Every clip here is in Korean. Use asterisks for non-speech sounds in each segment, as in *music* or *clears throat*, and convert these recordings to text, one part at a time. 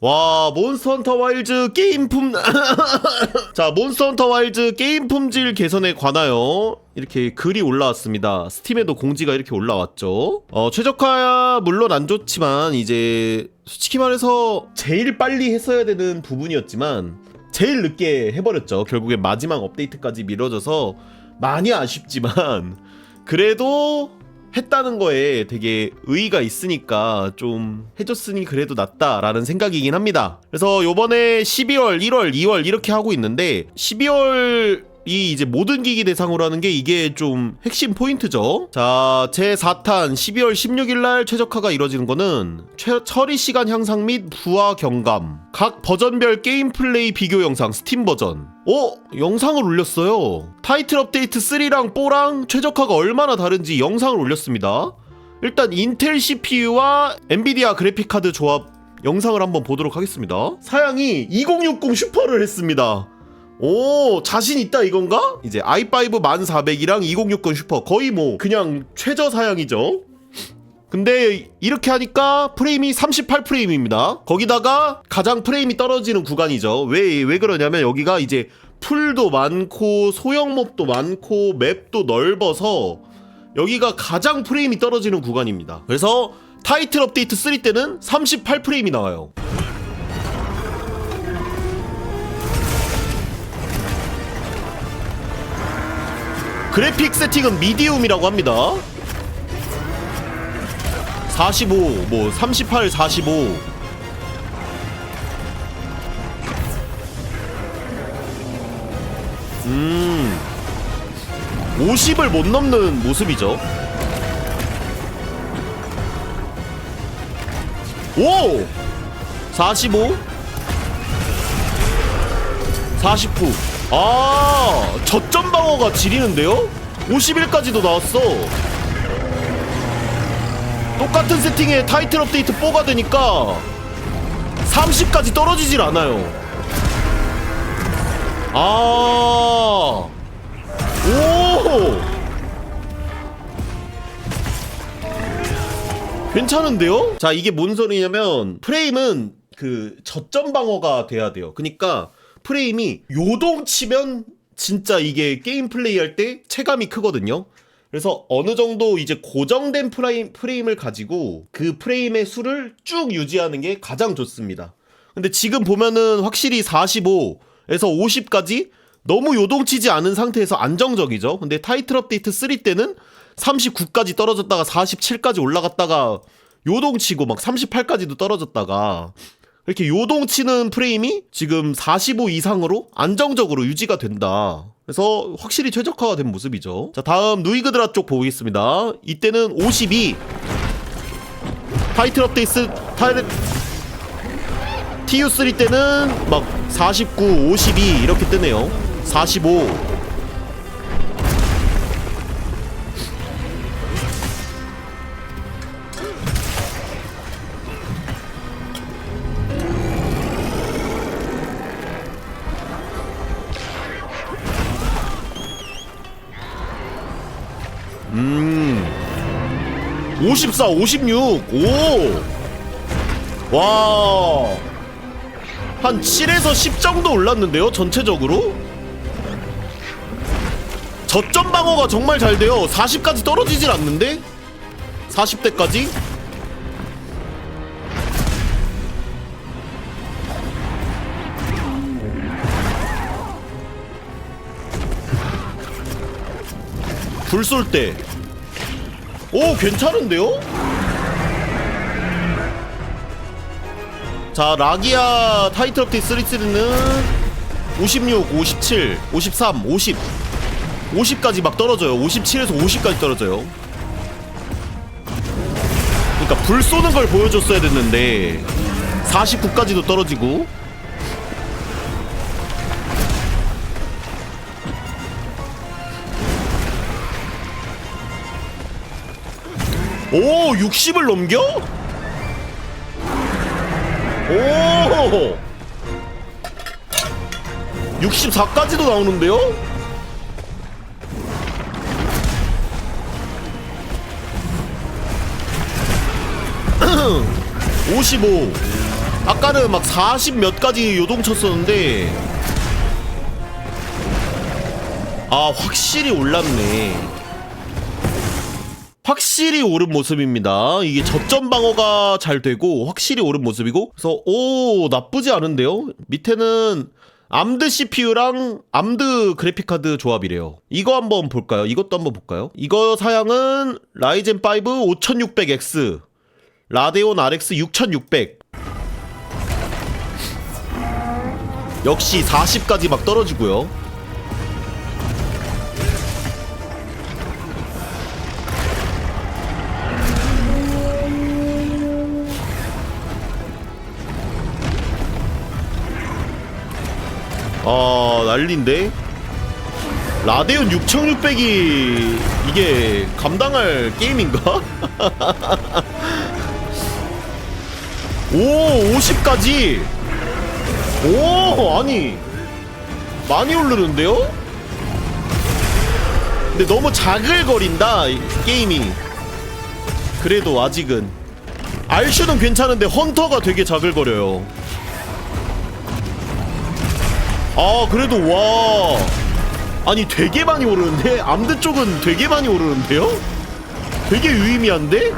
와 몬스터 헌터 와일드 게임 품... *laughs* 자 몬스터 와일드 게임 품질 개선에 관하여 이렇게 글이 올라왔습니다. 스팀에도 공지가 이렇게 올라왔죠. 어 최적화야 물론 안 좋지만 이제 솔직히 말해서 제일 빨리 했어야 되는 부분이었지만 제일 늦게 해버렸죠. 결국에 마지막 업데이트까지 미뤄져서 많이 아쉽지만 *laughs* 그래도 했다는 거에 되게 의의가 있으니까 좀 해줬으니 그래도 낫다라는 생각이긴 합니다. 그래서 요번에 12월, 1월, 2월 이렇게 하고 있는데 12월 이 이제 모든 기기 대상으로 하는 게 이게 좀 핵심 포인트죠. 자, 제 4탄 12월 16일 날 최적화가 이뤄지는 거는 최, 처리 시간 향상 및 부하 경감, 각 버전별 게임 플레이 비교 영상 스팀 버전. 어? 영상을 올렸어요. 타이틀 업데이트 3랑 4랑 최적화가 얼마나 다른지 영상을 올렸습니다. 일단 인텔 CPU와 엔비디아 그래픽 카드 조합 영상을 한번 보도록 하겠습니다. 사양이 2060 슈퍼를 했습니다. 오 자신 있다 이건가? 이제 i5 1400이랑 2060 슈퍼 거의 뭐 그냥 최저 사양이죠. 근데 이렇게 하니까 프레임이 38프레임입니다. 거기다가 가장 프레임이 떨어지는 구간이죠. 왜, 왜 그러냐면 여기가 이제 풀도 많고 소형몹도 많고 맵도 넓어서 여기가 가장 프레임이 떨어지는 구간입니다. 그래서 타이틀 업데이트 3 때는 38프레임이 나와요. 그래픽 세팅은 미디움이라고 합니다. 45, 뭐 38, 45. 음. 50을 못 넘는 모습이죠. 오! 45 49 아, 저점 방어가 지리는데요? 51까지도 나왔어. 똑같은 세팅에 타이틀 업데이트 4가 되니까 30까지 떨어지질 않아요. 아, 오! 괜찮은데요? 자, 이게 뭔 소리냐면 프레임은 그 저점 방어가 돼야 돼요. 그러니까 프레임이 요동치면 진짜 이게 게임 플레이 할 때 체감이 크거든요. 그래서 어느 정도 이제 고정된 프레임, 프레임을 가지고 그 프레임의 수를 쭉 유지하는 게 가장 좋습니다. 근데 지금 보면은 확실히 45에서 50까지 너무 요동치지 않은 상태에서 안정적이죠. 근데 타이틀 업데이트 3 때는 39까지 떨어졌다가 47까지 올라갔다가 요동치고 막 38까지도 떨어졌다가 이렇게 요동치는 프레임이 지금 45 이상으로 안정적으로 유지가 된다. 그래서 확실히 최적화가 된 모습이죠. 자, 다음 누이그드라 쪽 보겠습니다. 이때는 52. 타이틀 업데이트 타이틀 TU3 때는 막 49, 52 이렇게 뜨네요. 45. 음. 54, 56. 오. 와. 한 7에서 10 정도 올랐는데요, 전체적으로? 저점 방어가 정말 잘 돼요. 40까지 떨어지질 않는데? 40대까지? 불 쏠 때. 오, 괜찮은데요? 자, 라기아 타이틀 업데이트 3는 56, 57, 53, 50. 50까지 막 떨어져요. 57에서 50까지 떨어져요. 그러니까 불 쏘는 걸 보여줬어야 됐는데 49까지도 떨어지고 오 60을 넘겨? 오 64까지도 나오는데요? *clears throat* 55 아까는 막40몇 가지 요동 쳤었는데 아 확실히 올랐네 확실히 오른 모습입니다. 이게 저점 방어가 잘 되고 확실히 오른 모습이고 그래서 오 나쁘지 않은데요? 밑에는 암드 CPU랑 암드 그래픽카드 조합이래요. 이거 한번 볼까요? 이것도 한번 볼까요? 이거 사양은 라이젠 5 5600X 라데온 RX 6600 역시 40까지 막 떨어지고요. 아 난리인데? 라데온 6600이 이게 감당할 게임인가? *laughs* 오 50까지? 오 아니. 많이 오르는데요? 근데 너무 자글거린다 이 게임이. 그래도 아직은. 알슈는 괜찮은데 헌터가 되게 자글거려요 아 그래도 와. 아니 되게 많이 오르는데? 암드 쪽은 되게 많이 오르는데요? 되게 유의미한데?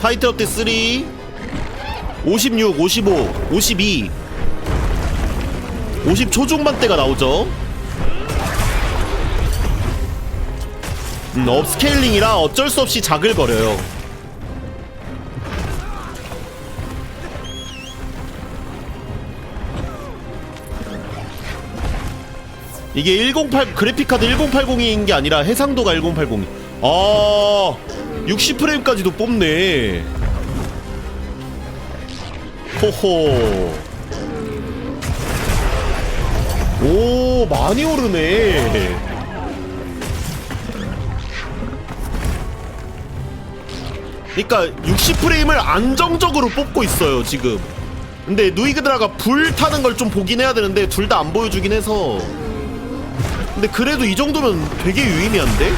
타이틀 업데 3 56, 55, 52 50 초중반대가 나오죠 음, 업스케일링이라 어쩔 수 없이 자글거려요 이게 108 그래픽카드 1080인 게 아니라 해상도가 1080. 아, 60프레임까지도 뽑네. 호호. 오, 많이 오르네. 그러니까 60프레임을 안정적으로 뽑고 있어요, 지금. 근데 누이그드라가 불 타는 걸 좀 보긴 해야 되는데 둘 다 안 보여주긴 해서 근데 그래도 이 정도면 되게 유의미한데?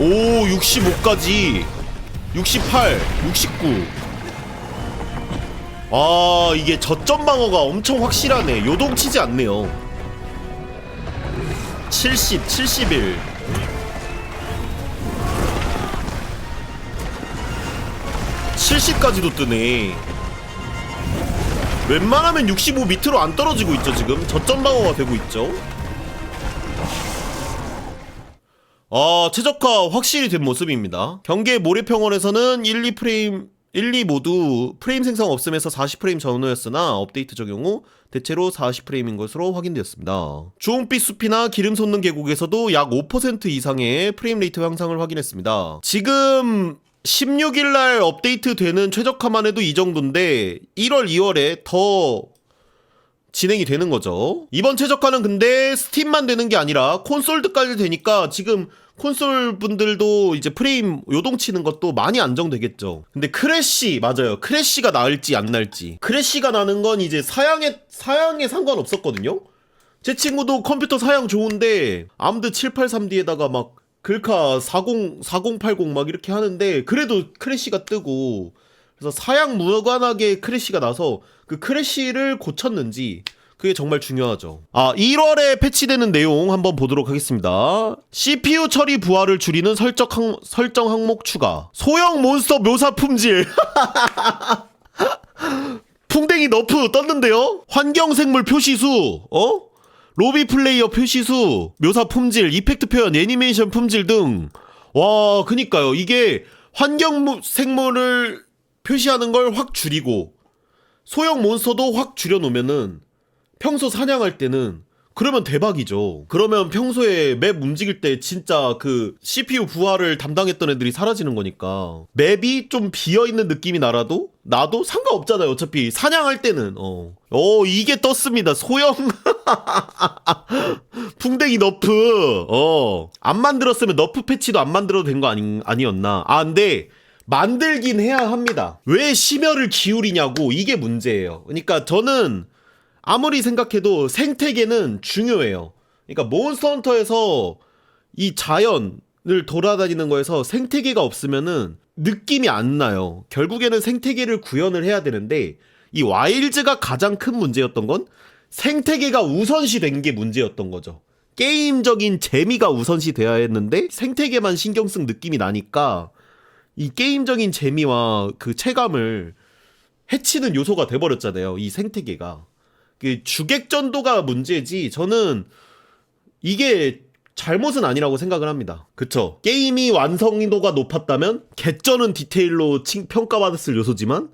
오 65까지 68 69 아, 이게 저점 방어가 엄청 확실하네. 요동치지 않네요. 70, 71. (70까지도) 뜨네 웬만하면 65 밑으로 안 떨어지고 있죠 지금 저점 방어가 되고 있죠 아, 최적화 확실히 된 모습입니다. 경기의 모래평원에서는 1, 2프레임, 1, 2 모두 프레임 생성 없음에서 40프레임 전후였으나 업데이트 적용 후 대체로 40프레임인 것으로 확인되었습니다. 주홍빛 숲이나 기름 솟는 계곡에서도 약 5% 이상의 프레임 레이트 향상을 확인했습니다. 지금 16일날 업데이트 되는 최적화만 해도 이 정도인데 1월, 2월에 더 진행이 되는 거죠. 이번 최적화는 근데 스팀만 되는 게 아니라 콘솔드까지 되니까 지금 콘솔 분들도 이제 프레임 요동치는 것도 많이 안정되겠죠. 근데 크래쉬 맞아요. 크래쉬가 나을지 안 날지. 크래쉬가 나는 건 이제 사양에 사양에 상관없었거든요. 제 친구도 컴퓨터 사양 좋은데 암드 783D에다가 막 글카 40 4080 막 이렇게 하는데 그래도 크래쉬가 뜨고 그래서 사양 무관하게 크래쉬가 나서 그 크래쉬를 고쳤는지 그게 정말 중요하죠. 아, 1월에 패치되는 내용 한번 보도록 하겠습니다. CPU 처리 부하를 줄이는 설정, 항, 설정 항목 추가. 소형 몬스터 묘사 품질. *laughs* 풍뎅이 너프 떴는데요? 환경생물 표시수, 어? 로비 플레이어 표시수, 묘사 품질, 이펙트 표현, 애니메이션 품질 등. 와, 그니까요. 이게 환경생물을 표시하는 걸 확 줄이고, 소형 몬스터도 확 줄여놓으면은 평소 사냥할 때는 그러면 대박이죠. 그러면 평소에 맵 움직일 때 진짜 그 CPU 부하를 담당했던 애들이 사라지는 거니까 맵이 좀 비어 있는 느낌이 나라도 나도 상관없잖아요. 어차피 사냥할 때는 어. 오 이게 떴습니다. 소형 *laughs* 풍뎅이 너프. 어. 안 만들었으면 너프 패치도 안 만들어도 된 거 아니, 아니었나. 아, 근데 만들긴 해야 합니다. 왜 심혈을 기울이냐고 이게 문제예요. 그러니까 저는 아무리 생각해도 생태계는 중요해요. 그러니까 몬스터 헌터에서 이 자연을 돌아다니는 거에서 생태계가 없으면은 느낌이 안 나요. 결국에는 생태계를 구현을 해야 되는데 이 와일즈가 가장 큰 문제였던 건 생태계가 우선시 된 게 문제였던 거죠. 게임적인 재미가 우선시 돼야 했는데 생태계만 신경 쓴 느낌이 나니까 이 게임적인 재미와 그 체감을 해치는 요소가 돼버렸잖아요. 이 생태계가. 그 주객전도가 문제지 저는 이게 잘못은 아니라고 생각을 합니다. 그쵸? 게임이 완성도가 높았다면 개쩌는 디테일로 칭- 평가받았을 요소지만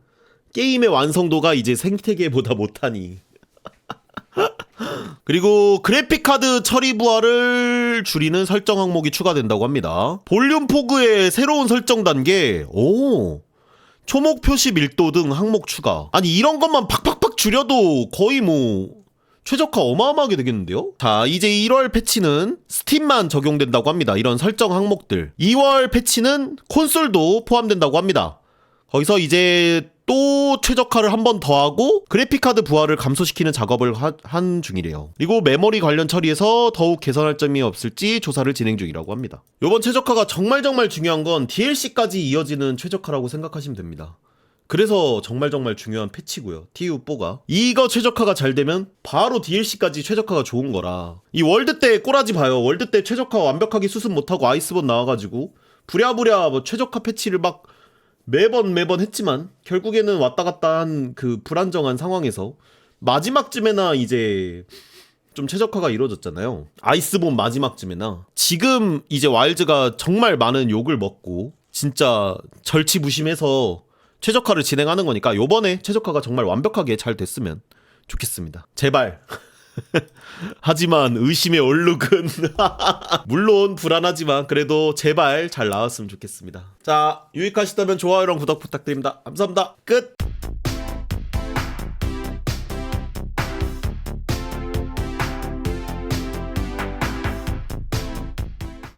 게임의 완성도가 이제 생태계보다 못하니 그리고 그래픽카드 처리 부하를 줄이는 설정 항목이 추가된다고 합니다. 볼륨 포그의 새로운 설정 단계, 오, 초목 표시 밀도 등 항목 추가. 아니, 이런 것만 팍팍팍 줄여도 거의 뭐, 최적화 어마어마하게 되겠는데요? 자, 이제 1월 패치는 스팀만 적용된다고 합니다. 이런 설정 항목들. 2월 패치는 콘솔도 포함된다고 합니다. 거기서 이제 또 최적화를 한 번 더 하고 그래픽카드 부하를 감소시키는 작업을 하- 한 중이래요. 그리고 메모리 관련 처리에서 더욱 개선할 점이 없을지 조사를 진행 중이라고 합니다. 이번 최적화가 정말 정말 중요한 건 DLC까지 이어지는 최적화라고 생각하시면 됩니다. 그래서 정말 정말 중요한 패치고요. TU4가. 이거 최적화가 잘 되면 바로 DLC까지 최적화가 좋은 거라. 이 월드 때 꼬라지 봐요. 월드 때 최적화 완벽하게 수습 못하고 아이스본 나와가지고 부랴부랴 뭐 최적화 패치를 막 매번 매번 했지만 결국에는 왔다 갔다 한 그 불안정한 상황에서 마지막쯤에나 이제 좀 최적화가 이루어졌잖아요. 아이스본 마지막쯤에나 지금 이제 와일즈가 정말 많은 욕을 먹고 진짜 절치부심해서 최적화를 진행하는 거니까 요번에 최적화가 정말 완벽하게 잘 됐으면 좋겠습니다. 제발. *laughs* *laughs* 하지만 의심의 얼룩은 *laughs* 물론 불안하지만 그래도 제발 잘 나왔으면 좋겠습니다. 자 유익하시다면 좋아요랑 구독 부탁드립니다. 감사합니다. 끝.